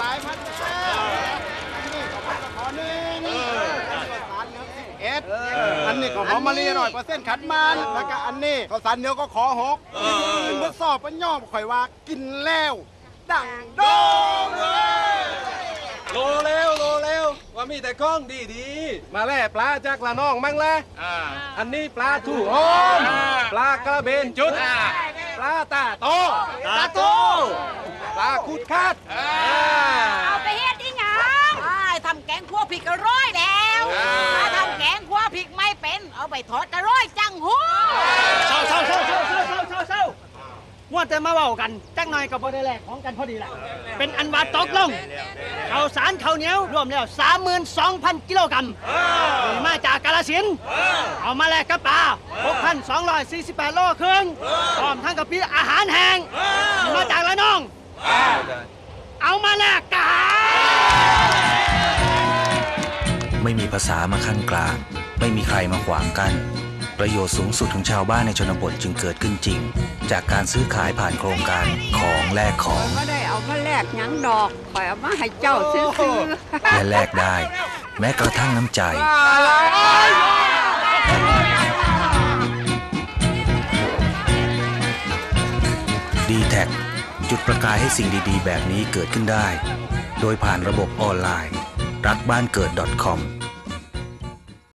หลายพันแล้วนี่ขอพันขอหนึ่งสารเหลืองสิบเอ็ดอันนี้ก็หอมมะลิร้อยเปอร์เซ็นต์ขัดมันแล้วก็อันนี้ข้าวสารเหนียวก็ขอหกเมื่อสอบเป็นย่อมข่อยว่ากินแล้วดังโดงเลยโลเร็วโลเร็วว่ามีแต่กล้องดีดีๆมาแล่ปลาจากละน้องมั่งแลอันนี้ปลาถูหอมปลากระเบนจุดปลาตาโตตาโตปลาคุดคัด เอาไปเฮ็ดอีหยังอ้ายทำแกงคั่ว พริกก็ร้อยแล้วถ้าทำแกงคั่วพริกไม่เป็น เอาไปทอดก็ร้อยจังหูเศร้าเศร้าเศร้าเศร้าเศร้าเศร้าเศร้าเศร้าว่าแต่มาเว้ากันจักหน่อยกับบ่ได้แลกของกันพอดีล่ะ เป็นอันว่าตกลงข้าวสารข้าวเหนียวรวมแล้ว 32,000 กิโลกรัมนี่มาจากกาฬสินธุ์เอามาแลกกับปลา6,248 โลครึ่งพร้อมทั้งกับพี่อาหารแห้งนี่มาจากละน้องเอา ไม่มีภาษามาขั้นกลาง ไม่มีใครมาขวางกันประโยชน์สูงสุดของชาวบ้านในชนบทจึงเกิดขึ้นจริง จากการซื้อขายผ่านโครงการของแลกของก็ได้เอามาแลกหยังดอกข่อยเอามาให้เจ้าซื้อและแลกได้ แม้กระทั่งน้ำใจ d t แทจุดประกายให้สิ่งดีๆ แบบนี้เกิดขึ้นได้ โดยผ่านระบบออนไลน์ รักบ้านเกิด .com